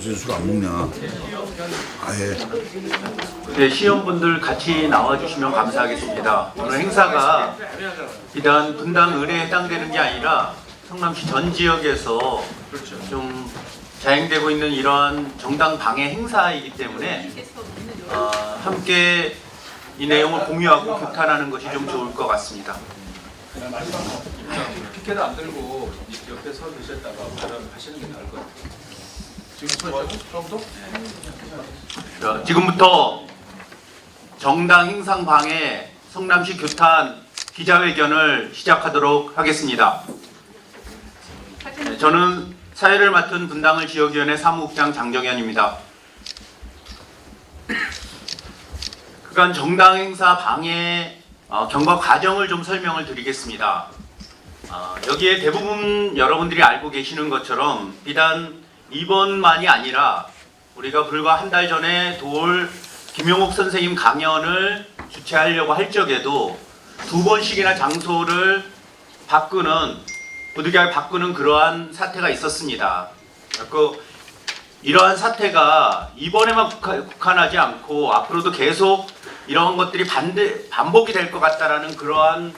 요새 술안 먹냐? 아예 네, 시험분들 같이 나와주시면 감사하겠습니다. 오늘 행사가 비단 분당 의뢰에 해당되는 게 아니라 성남시 전 지역에서 좀 자행되고 있는 이러한 정당 방해 행사이기 때문에 어, 함께 이 내용을 공유하고 규탄하는 것이 좀 좋을 것 같습니다. 피켓을 안 들고 옆에 서 계셨다가 발언하시는 게 나을 것 같아요. 자, 지금부터 정당 행상 방해 성남시 규탄 기자회견을 시작하도록 하겠습니다. 네, 저는 사회를 맡은 분당을 지역위원회 사무국장 장정현입니다. 그간 정당 행사 방해 어, 경과 과정을 좀 설명을 드리겠습니다. 어, 여기에 대부분 여러분들이 알고 계시는 것처럼 비단 이번만이 아니라 우리가 불과 한 달 전에 도올 김용옥 선생님 강연을 주최하려고 할 적에도 두 번씩이나 장소를 바꾸는 부득이하게 바꾸는 그러한 사태가 있었습니다. 그 이러한 사태가 이번에만 국한- 국한하지 않고 앞으로도 계속 이러한 것들이 반대 반복이 될 것 같다라는 그러한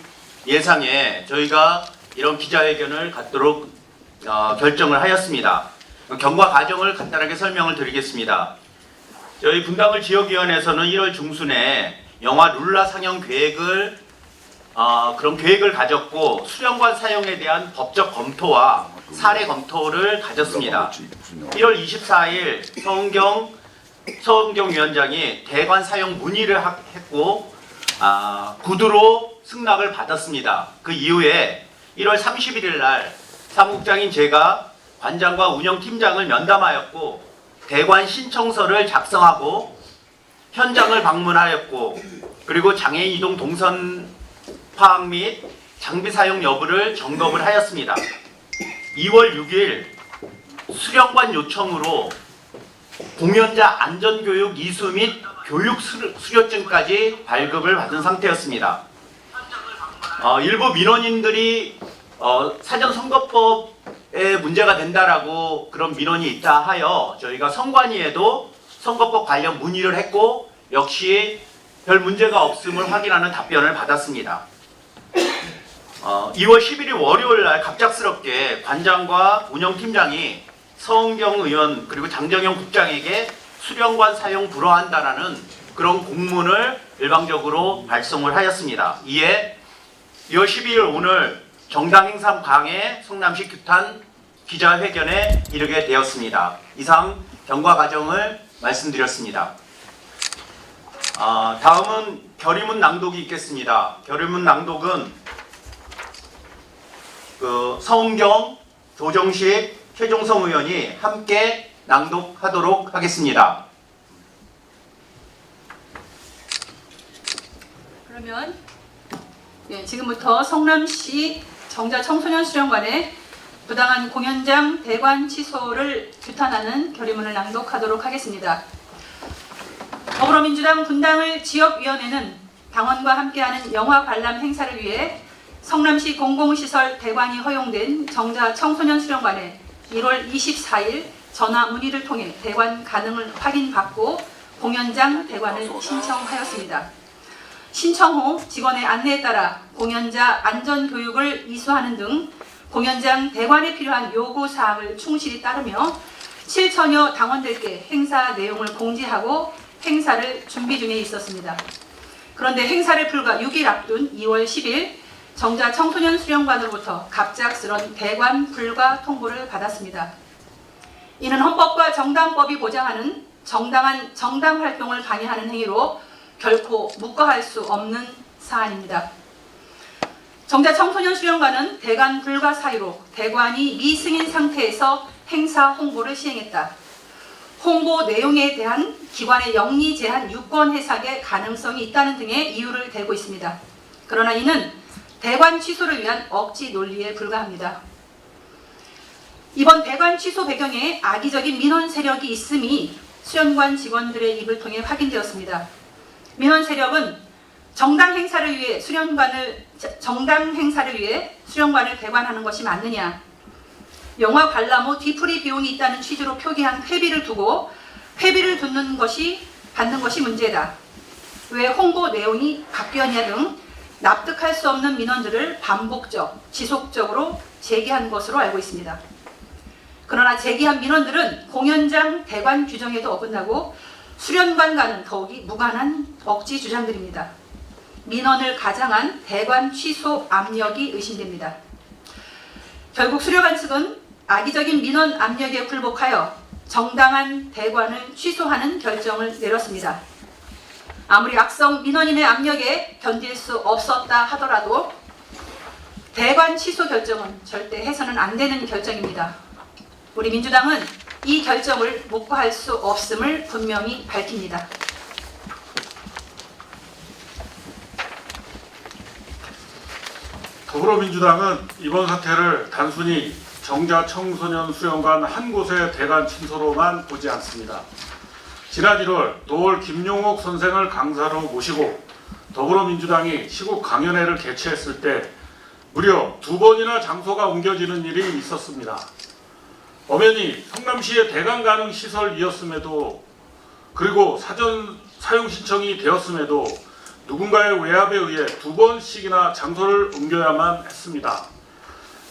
예상에 저희가 이런 기자회견을 갖도록 어, 결정을 하였습니다. 경과 과정을 간단하게 설명을 드리겠습니다. 저희 분당을 지역위원회에서는 1월 중순에 영화 룰라 상영 계획을 어, 그런 계획을 가졌고 수령관 사용에 대한 법적 검토와 사례 검토를 가졌습니다. 1월 24일 서은경 서은경 위원장이 대관 사용 문의를 하- 했고 아, 구두로 승낙을 받았습니다. 그 이후에 1월 31일 날 사무국장인 제가 관장과 운영팀장을 면담하였고 대관 신청서를 작성하고 현장을 방문하였고 그리고 장애인 이동 동선 파악 및 장비 사용 여부를 점검을 하였습니다. 2월 6일 수령관 요청으로 공연자 안전교육 이수 및 교육 수료- 수료증까지 발급을 받은 상태였습니다. 어, 일부 민원인들이 어, 사전 선거법에 문제가 된다라고 그런 민원이 있다 하여 저희가 선관위에도 선거법 관련 문의를 했고 역시 별 문제가 없음을 확인하는 답변을 받았습니다. 어, 2월 11일 월요일 날 갑작스럽게 관장과 운영팀장이 서은경 의원 그리고 장정영 국장에게 수령관 사용 불허한다라는 그런 공문을 일방적으로 발송을 하였습니다. 이에 2월 12일 오늘 정당 행사 방해 성남시 규탄 기자회견에 이르게 되었습니다. 이상 경과 과정을 말씀드렸습니다. 아, 다음은 결의문 낭독이 있겠습니다. 결의문 낭독은 그 서은경, 조정식, 최종성 의원이 함께 낭독하도록 하겠습니다. 그러면 예, 지금부터 성남시 정자 청소년 수련관의 부당한 공연장 대관 취소를 규탄하는 결의문을 낭독하도록 하겠습니다. 더불어민주당 분당을 지역위원회는 당원과 함께하는 영화 관람 행사를 위해 성남시 공공시설 대관이 허용된 정자 청소년 수련관에 1월 24일 전화 문의를 통해 대관 가능을 확인받고 공연장 대관을 신청하였습니다. 신청 후 직원의 안내에 따라 공연자 안전 교육을 이수하는 등 공연장 대관에 필요한 요구 사항을 충실히 따르며 7천여 당원들께 행사 내용을 공지하고 행사를 준비 중에 있었습니다. 그런데 행사를 불과 6일 앞둔 2월 10일 정자 청소년 수련관으로부터 갑작스런 대관 불가 통보를 받았습니다. 이는 헌법과 정당법이 보장하는 정당한 정당 활동을 방해하는 행위로 결코 묵과할 수 없는 사안입니다. 정자 청소년 수련관은 대관 불가 사유로 대관이 미승인 상태에서 행사 홍보를 시행했다. 홍보 내용에 대한 기관의 영리 제한 유권 해석의 가능성이 있다는 등의 이유를 대고 있습니다. 그러나 이는 대관 취소를 위한 억지 논리에 불과합니다. 이번 대관 취소 배경에 악의적인 민원 세력이 있음이 수련관 직원들의 입을 통해 확인되었습니다. 민원 세력은 정당 행사를 위해 수련관을 정당 행사를 위해 수련관을 대관하는 것이 맞느냐? 영화 관람 후 뒤풀이 비용이 있다는 취지로 표기한 회비를 두고 회비를 두는 것이 받는 것이 문제다. 왜 홍보 내용이 바뀌었냐 등 납득할 수 없는 민원들을 반복적, 지속적으로 제기한 것으로 알고 있습니다. 그러나 제기한 민원들은 공연장 대관 규정에도 어긋나고 수련관과는 더욱이 무관한 억지 주장들입니다. 민원을 가장한 대관 취소 압력이 의심됩니다. 결국 수련관 측은 악의적인 민원 압력에 굴복하여 정당한 대관을 취소하는 결정을 내렸습니다. 아무리 악성 민원인의 압력에 견딜 수 없었다 하더라도 대관 취소 결정은 절대 해서는 안 되는 결정입니다. 우리 민주당은 이 결정을 묵과할 수 없음을 분명히 밝힙니다. 더불어민주당은 이번 사태를 단순히 정자 청소년 수련관 한 곳의 대관 친소로만 보지 않습니다. 지난 1월 노월 김용옥 선생을 강사로 모시고 더불어민주당이 시국 강연회를 개최했을 때 무려 두 번이나 장소가 옮겨지는 일이 있었습니다. 엄연히 성남시의 대강 가능 시설이었음에도 그리고 사전 사용 신청이 되었음에도 누군가의 외압에 의해 두 번씩이나 장소를 옮겨야만 했습니다.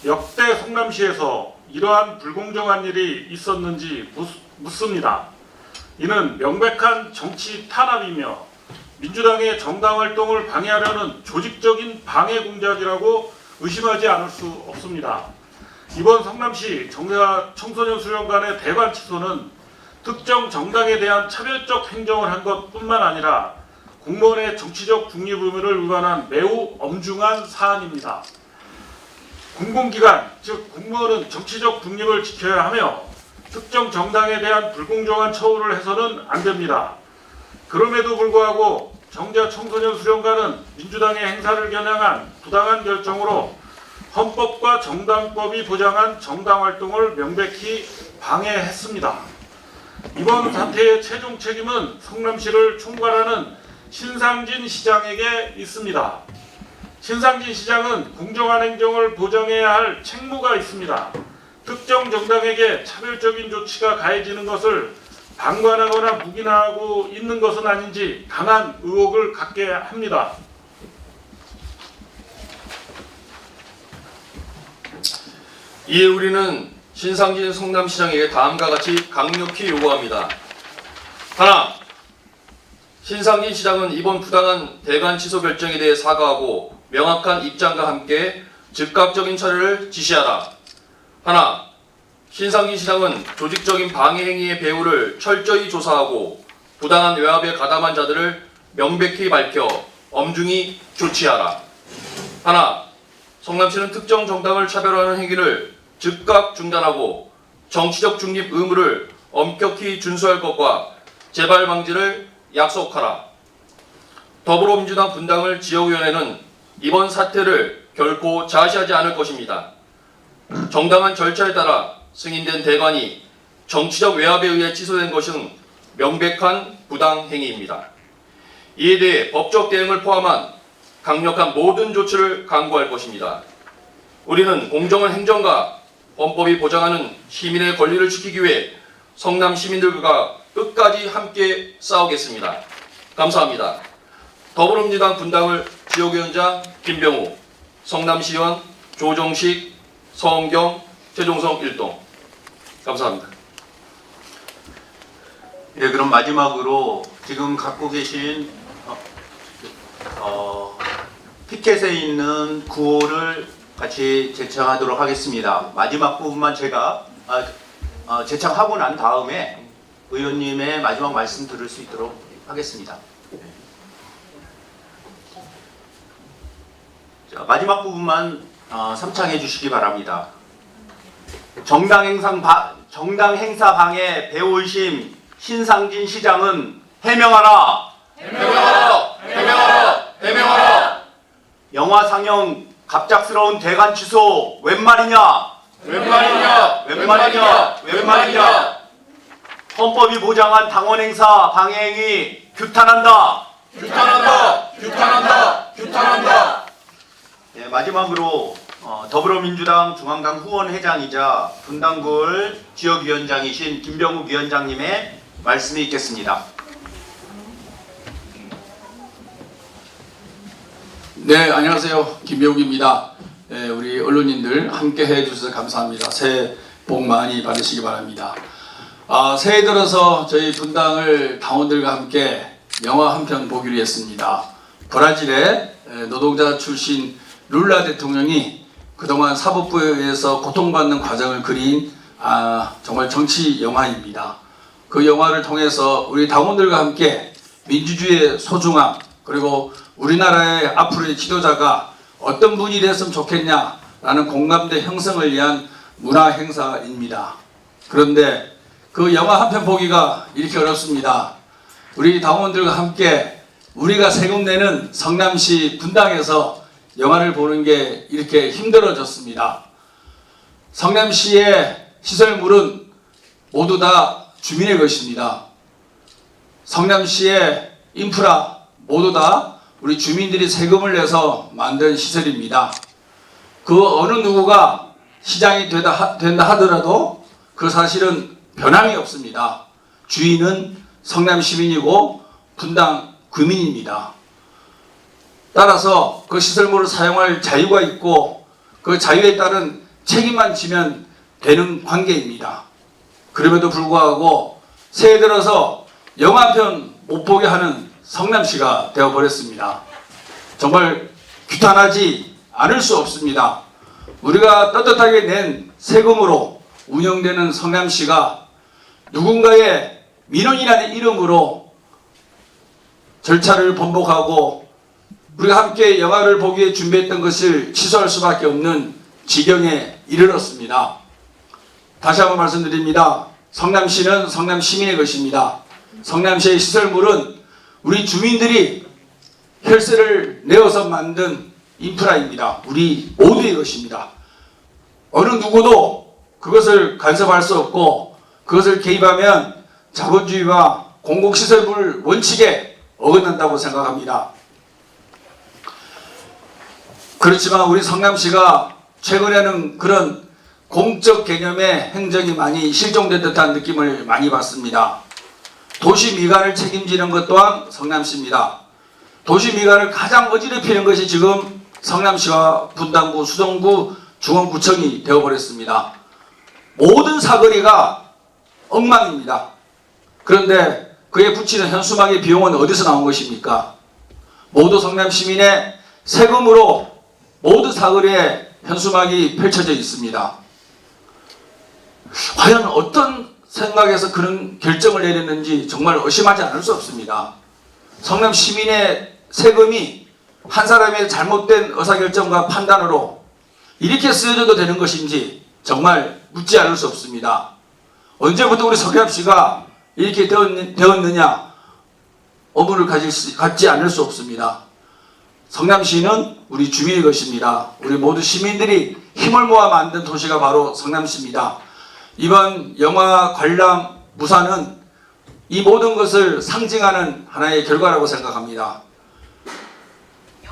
역대 성남시에서 이러한 불공정한 일이 있었는지 묻- 묻습니다. 이는 명백한 정치 탄압이며 민주당의 정당 활동을 방해하려는 조직적인 방해 공작이라고 의심하지 않을 수 없습니다. 이번 성남시 정자 청소년 수련관의 대관 취소는 특정 정당에 대한 차별적 행정을 한 것뿐만 아니라 공무원의 정치적 중립 의무를 위반한 매우 엄중한 사안입니다. 공공기관, 즉 공무원은 정치적 중립을 지켜야 하며 특정 정당에 대한 불공정한 처우를 해서는 안 됩니다. 그럼에도 불구하고 정자 청소년 수련관은 민주당의 행사를 겨냥한 부당한 결정으로 헌법과 정당법이 보장한 정당 활동을 명백히 방해했습니다. 이번 사태의 최종 책임은 성남시를 총괄하는 신상진 시장에게 있습니다. 신상진 시장은 공정한 행정을 보장해야 할 책무가 있습니다. 특정 정당에게 차별적인 조치가 가해지는 것을 방관하거나 묵인하고 있는 것은 아닌지 강한 의혹을 갖게 합니다. 이에 우리는 신상진 성남시장에게 다음과 같이 강력히 요구합니다. 하나, 신상진 시장은 이번 부당한 대관 취소 결정에 대해 사과하고 명확한 입장과 함께 즉각적인 처리를 지시하라. 하나, 신상진 시장은 조직적인 방해 행위의 배후를 철저히 조사하고 부당한 외압에 가담한 자들을 명백히 밝혀 엄중히 조치하라. 하나, 성남시는 특정 정당을 차별하는 행위를 즉각 중단하고 정치적 중립 의무를 엄격히 준수할 것과 재발 방지를 약속하라. 더불어민주당 분당을 지역위원회는 이번 사태를 결코 자시하지 않을 것입니다. 정당한 절차에 따라 승인된 대관이 정치적 외압에 의해 취소된 것은 명백한 부당 행위입니다. 이에 대해 법적 대응을 포함한 강력한 모든 조치를 강구할 것입니다. 우리는 공정한 행정과 헌법이 보장하는 시민의 권리를 지키기 위해 성남 시민들과 끝까지 함께 싸우겠습니다. 감사합니다. 더불어민주당 분당을 지역위원장 김병우, 성남시의원 조정식, 서은경, 최종성 일동. 감사합니다. 네, 그럼 마지막으로 지금 갖고 계신 어, 어, 피켓에 있는 구호를 같이 제청하도록 하겠습니다. 마지막 부분만 제가 아, 어, 제청하고 난 다음에 의원님의 마지막 말씀 들을 수 있도록 하겠습니다. 자, 마지막 부분만 어, 삼창해 주시기 바랍니다. 정당 행사 바, 정당 행사 방해 배우심 신상진 시장은. 해명하라! 해명하라! 영화 상영 갑작스러운 대관 취소 웬 말이냐? 웬 말이냐? 웬 말이냐? 웬 말이냐? 헌법이 보장한 당원 행사 방해 행위 규탄한다. 규탄한다! 규탄한다! 규탄한다! 네, 마지막으로 어, 더불어민주당 중앙당 후원회장이자 분당구을 지역위원장이신 김병욱 위원장님의 말씀이 있겠습니다. 네, 안녕하세요. 김병욱입니다. 네, 우리 언론인들 함께 해 주셔서 감사합니다. 새해 복 많이 받으시기 바랍니다. 아, 새해 들어서 저희 분당을 당원들과 함께 영화 한 편 보기로 했습니다. 브라질의 에, 노동자 출신 룰라 대통령이 그동안 사법부에 의해서 고통받는 과정을 그린 아, 정말 정치 영화입니다. 그 영화를 통해서 우리 당원들과 함께 민주주의의 소중함 그리고 우리나라의 앞으로의 지도자가 어떤 분이 됐으면 좋겠냐라는 공감대 형성을 위한 문화 행사입니다. 그런데 그 영화 한 편 보기가 이렇게 어렵습니다. 우리 당원들과 함께 우리가 세금 내는 성남시 분당에서 영화를 보는 게 이렇게 힘들어졌습니다. 성남시의 시설물은 모두 다 주민의 것입니다. 성남시의 인프라 모두 다 우리 주민들이 세금을 내서 만든 시설입니다. 그 어느 누구가 시장이 되다, 하- 된다 하더라도 그 사실은 변함이 없습니다. 주인은 성남 시민이고 분당 구민입니다. 따라서 그 시설물을 사용할 자유가 있고 그 자유에 따른 책임만 지면 되는 관계입니다. 그럼에도 불구하고 새해 들어서 영화 한편못 보게 하는 성남시가 되어버렸습니다. 정말 규탄하지 않을 수 없습니다. 우리가 떳떳하게 낸 세금으로 운영되는 성남시가 누군가의 민원이라는 이름으로 절차를 번복하고 우리가 함께 영화를 보기에 준비했던 것을 취소할 수밖에 없는 지경에 이르렀습니다. 다시 한번 말씀드립니다. 성남시는 성남 시민의 것입니다. 성남시의 시설물은 우리 주민들이 혈세를 내어서 만든 인프라입니다. 우리 모두의 것입니다. 어느 누구도 그것을 간섭할 수 없고 그것을 개입하면 자본주의와 공공시설물 원칙에 어긋난다고 생각합니다. 그렇지만 우리 성남시가 최근에는 그런 공적 개념의 행정이 많이 실종된 듯한 느낌을 많이 받습니다. 도시 미관을 책임지는 것 또한 성남시입니다. 도시 미관을 가장 어지럽히는 것이 지금 성남시와 분당구, 수정구, 중원구청이 되어버렸습니다. 모든 사거리가 엉망입니다. 그런데 그에 붙이는 현수막의 비용은 어디서 나온 것입니까? 모두 성남 시민의 세금으로 모든 사거리에 현수막이 펼쳐져 있습니다. 과연 어떤 생각에서 그런 결정을 내렸는지 정말 의심하지 않을 수 없습니다. 성남 시민의 세금이 한 사람의 잘못된 의사결정과 판단으로 이렇게 쓰여져도 되는 것인지 정말 묻지 않을 수 없습니다. 언제부터 우리 성남시가 이렇게 되었느- 되었느냐 의문을 가질 수, 갖지 않을 수 없습니다. 성남시는 우리 주민의 것입니다. 우리 모두 시민들이 힘을 모아 만든 도시가 바로 성남시입니다. 이번 영화 관람 무사는 이 모든 것을 상징하는 하나의 결과라고 생각합니다.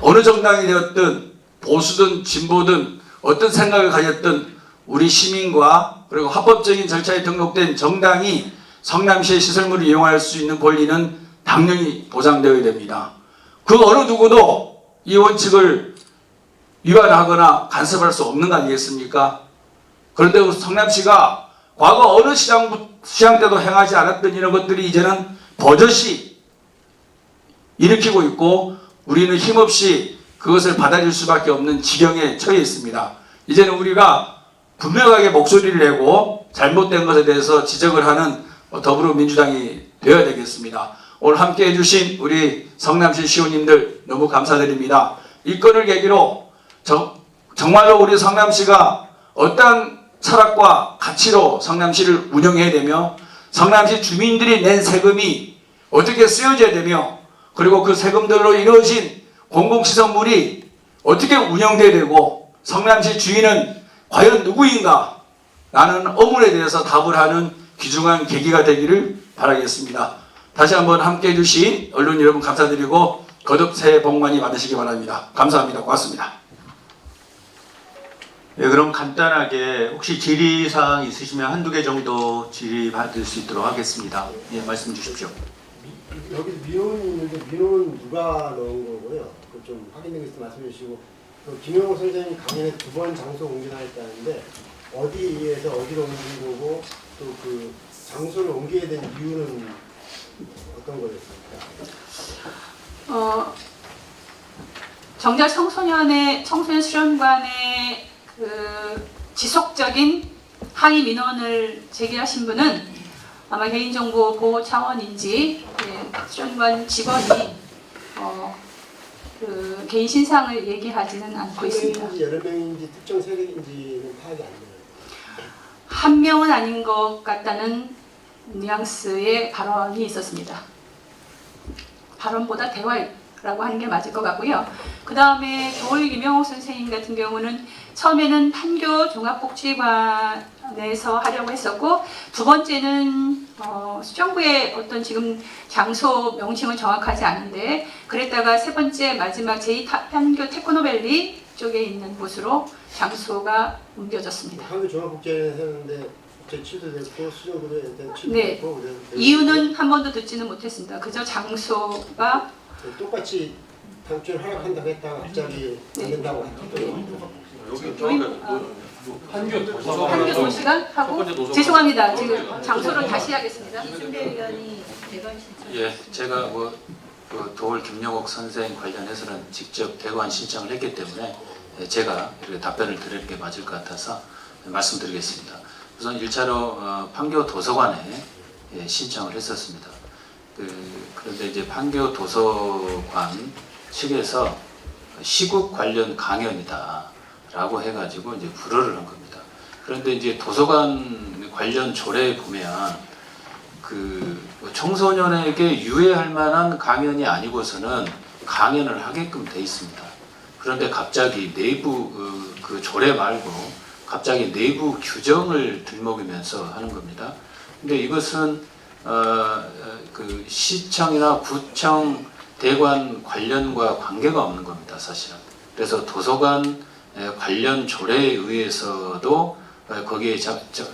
어느 정당이 되었든 보수든 진보든 어떤 생각을 가졌든 우리 시민과 그리고 합법적인 절차에 등록된 정당이 성남시의 시설물을 이용할 수 있는 권리는 당연히 보장되어야 됩니다. 그 어느 누구도 이 원칙을 위반하거나 간섭할 수 없는 거 아니겠습니까? 그런데 그 성남시가 과거 어느 시장, 시장 때도 행하지 않았던 이런 것들이 이제는 버젓이 일으키고 있고 우리는 힘없이 그것을 받아줄 수밖에 없는 지경에 처해 있습니다. 이제는 우리가 분명하게 목소리를 내고 잘못된 것에 대해서 지적을 하는 더불어민주당이 되어야 되겠습니다. 오늘 함께 해주신 우리 성남시 시의원님들 너무 감사드립니다. 이 건을 계기로 정, 정말로 우리 성남시가 어떠한 철학과 가치로 성남시를 운영해야 되며 성남시 주민들이 낸 세금이 어떻게 쓰여져야 되며 그리고 그 세금들로 이루어진 공공시설물이 어떻게 운영돼야 되고 성남시 주인은 과연 누구인가 라는 의문에 대해서 답을 하는 귀중한 계기가 되기를 바라겠습니다. 다시 한번 함께 해 주신 언론 여러분 감사드리고 거듭 새해 복 많이 받으시기 바랍니다. 감사합니다. 고맙습니다. 예, 그럼 간단하게 혹시 질의사항 있으시면 한두 개 정도 질의받을 수 있도록 하겠습니다. 예, 말씀 주십시오. 여기 민원이 있는데 민원은 누가 넣은 거고요? 그좀 확인된 게 있으면 말씀해 주시고 그 김영호 선생님 강연에 두 번 장소 옮겨다녔다는데 어디에서 어디로 옮긴 거고 또 그 장소를 옮겨야 된 이유는 어떤 거였습니까? 어, 정자 청소년의 청소년 수련관의 그 지속적인 항의 민원을 제기하신 분은 아마 개인정보 보호 차원인지 예, 수련관 직원이 어, 그 개인 신상을 얘기하지는 않고 있습니다. 여러 명인지 특정 세력인지는 파악이 안 돼요. 한 명은 아닌 것 같다는 뉘앙스의 발언이 있었습니다. 발언보다 대화라고 하는 게 맞을 것 같고요. 그 다음에 도울 김영옥 선생님 같은 경우는 처음에는 판교 종합복지관에서 하려고 했었고 두 번째는 어, 수정부의 어떤 지금 장소 명칭은 정확하지 않은데 그랬다가 세 번째 마지막 제2 판교 테크노밸리 쪽에 있는 곳으로 장소가 옮겨졌습니다. 한국 종합국제에서 했는데 국제 취소됐고 수정구도 일단 네. 취소됐고 그래서 이유는 한 번도 듣지는 못했습니다. 그저 장소가 똑같이 당초에 허락한다고 했다가 갑자기 안 된다고 했더니 여기 판교 도서관 도시관 첫 하고. 죄송합니다. 지금 장소를 다시 하겠습니다. 예, 제가 뭐, 그 도울 김영옥 선생 관련해서는 직접 대관 신청을 했기 때문에 예, 제가 이렇게 답변을 드리는 게 맞을 것 같아서 말씀드리겠습니다. 우선 1차로 어, 판교 도서관에 예, 신청을 했었습니다. 그, 그런데 이제 판교 도서관 측에서 시국 관련 강연이다 라고 해가지고 이제 불허를 한 겁니다. 그런데 이제 도서관 관련 조례에 보면 그 청소년에게 유해할 만한 강연이 아니고서는 강연을 하게끔 돼 있습니다. 그런데 갑자기 내부 그, 그 조례 말고 갑자기 내부 규정을 들먹이면서 하는 겁니다. 근데 이것은 어, 어, 그 시청이나 구청 대관 관련과 관계가 없는 겁니다, 사실은. 그래서 도서관 에, 관련 조례에 의해서도 어, 거기에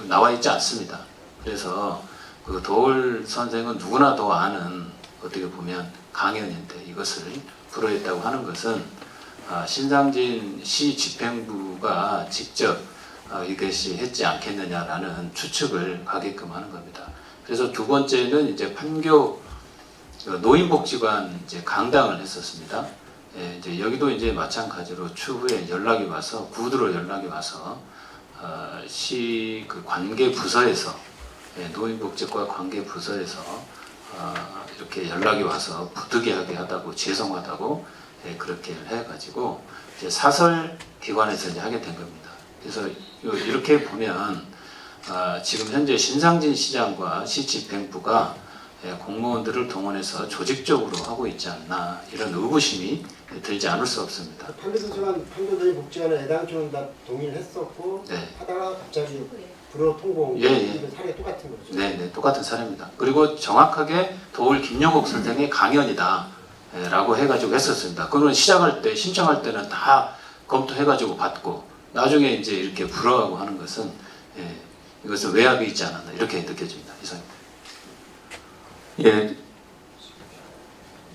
나와 있지 않습니다. 그래서 그 도울 선생은 누구나 도 아는 어떻게 보면 강연인데 이것을 불허했다고 하는 것은 아, 신상진 시 집행부가 직접 아, 이것이 했지 않겠느냐라는 추측을 가게끔 하는 겁니다. 그래서 두 번째는 이제 판교 그 노인복지관 이제 강당을 했었습니다. 예, 이제 여기도 이제 마찬가지로 추후에 연락이 와서 구두로 연락이 와서 어, 시그 관계 부서에서 예, 노인복지과 관계 부서에서 어, 이렇게 연락이 와서 부득이하게 하다고 죄송하다고 예, 그렇게 해가지고 이제 사설 기관에서 이제 하게 된 겁니다. 그래서 요- 이렇게 보면 아, 지금 현재 신상진 시장과 시집행부가 예, 공무원들을 동원해서 조직적으로 하고 있지 않나 이런 의구심이 들지 않을 수 없습니다. 판교도서관 판교도의 복지관에 애당초는 다 동의를 했었고 네. 하다가 갑자기 불어 통보 예, 예. 사례가 똑같은 거죠. 네, 네, 똑같은 사례입니다. 그리고 정확하게 도울 김영옥 선생의 강연이다 예, 라고 해가지고 했었습니다. 그거는 시작할 때 신청할 때는 다 검토해가지고 받고 나중에 이제 이렇게 불허하고 하는 것은 예, 이것은 외압이 있지 않았나 이렇게 느껴집니다. 이상입니다. 예,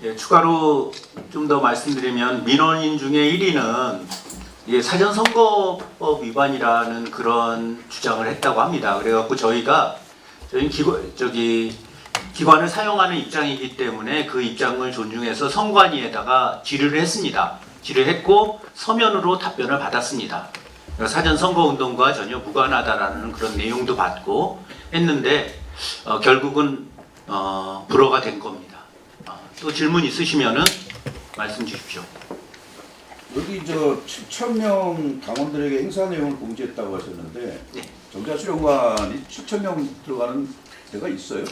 예, 추가로 좀 더 말씀드리면 민원인 중에 1위는 이게 사전 선거법 위반이라는 그런 주장을 했다고 합니다. 그래갖고 저희가 저희 기관 저기 기관을 사용하는 입장이기 때문에 그 입장을 존중해서 선관위에다가 질의를 했습니다. 질의했고 서면으로 답변을 받았습니다. 사전 선거 운동과 전혀 무관하다라는 그런 내용도 받고 했는데 어, 결국은 어, 불허가 된 겁니다. 어, 또 질문 있으시면은 말씀 주십시오. 여기 저 7천 명 당원들에게 행사 내용을 공지했다고 하셨는데 네. 정자 수련관이 7천 명 들어가는 데가 있어요?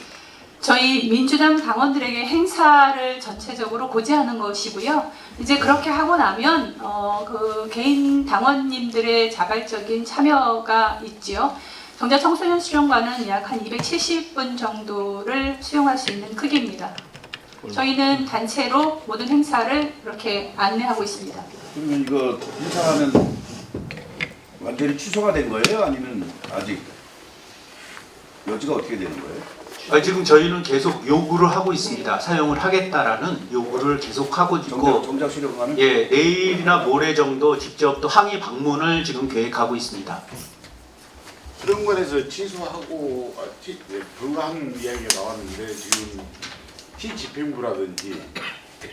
저희 민주당 당원들에게 행사를 전체적으로 고지하는 것이고요. 이제 그렇게 하고 나면 어, 그 개인 당원님들의 자발적인 참여가 있지요. 정자 청소년 수련관은 약 한 270분 정도를 수용할 수 있는 크기입니다. 저희는 단체로 모든 행사를 이렇게 안내하고 있습니다. 그러면 이거 행사하면 완전히 취소가 된 거예요? 아니면 아직 여지가 어떻게 되는 거예요? 아, 지금 저희는 계속 요구를 하고 있습니다. 사용을 하겠다라는 요구를 계속 하고 정작, 있고 정작 수령관은 예, 내일이나 모레 정도 직접 또 항의 방문을 지금 계획하고 있습니다. 수령관에서 취소하고 아, 티, 네, 불가한 이야기가 나왔는데 지금 시 집행부라든지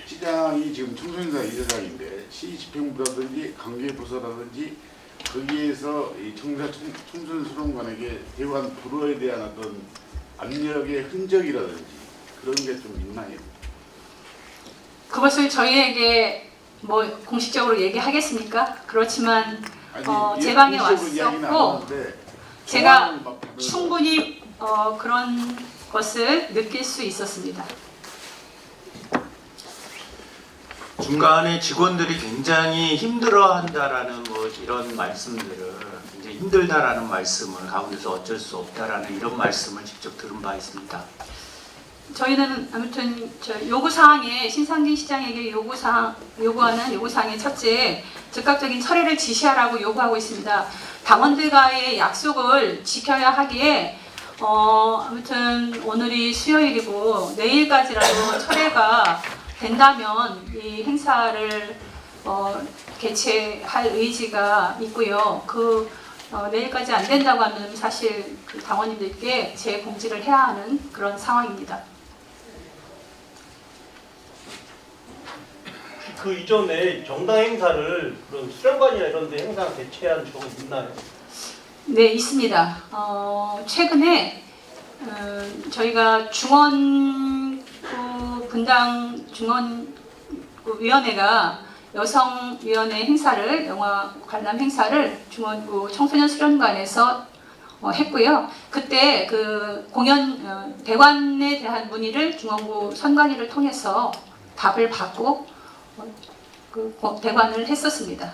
시장이 지금 청소년사 이사장인데 시 집행부라든지 관계부서라든지 거기에서 이 청사 청- 청소년 수령관에게 대관 불허에 대한 어떤 압력의 흔적이라든지 그런 게 좀 있나요? 그것을 저희에게 뭐 공식적으로 얘기하겠습니까? 그렇지만 어, 제 방에 왔었고 제가 충분히 어, 그런 것을 느낄 수 있었습니다. 중간에 직원들이 굉장히 힘들어한다라는 뭐 이런 말씀들을 굉장히 힘들다라는 말씀을 가운데서 어쩔 수 없다라는 이런 말씀을 직접 들은 바 있습니다. 저희는 아무튼 저 요구 사항에 신상진 시장에게 요구 사항 요구하는 요구 사항의 첫째 즉각적인 처리를 지시하라고 요구하고 있습니다. 당원들과의 약속을 지켜야 하기에 어 아무튼 오늘이 수요일이고 내일까지라도 철회가 된다면 이 행사를 어 개최할 의지가 있고요. 그 어, 내일까지 안 된다고 하면 사실 그 당원님들께 재공지를 해야 하는 그런 상황입니다. 그 이전에 정당 행사를 그런 수련관이나 이런 데 행사 개최한 적은 있나요? 네, 있습니다. 어, 최근에 어, 저희가 중원구 분당 중원구 위원회가 여성위원회 행사를 영화 관람 행사를 중원구 청소년 수련관에서 어, 했고요. 그때 그 공연 어, 대관에 대한 문의를 중원구 선관위를 통해서 답을 받고 어, 그 고- 대관을 했었습니다.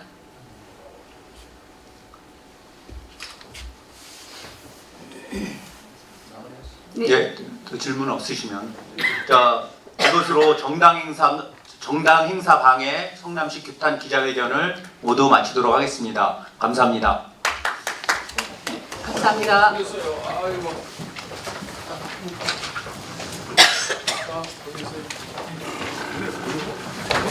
네. 예, 더 질문 없으시면 자 이것으로 정당 행사 정당 행사 방해 성남시 규탄 기자회견을 모두 마치도록 하겠습니다. 감사합니다. 감사합니다.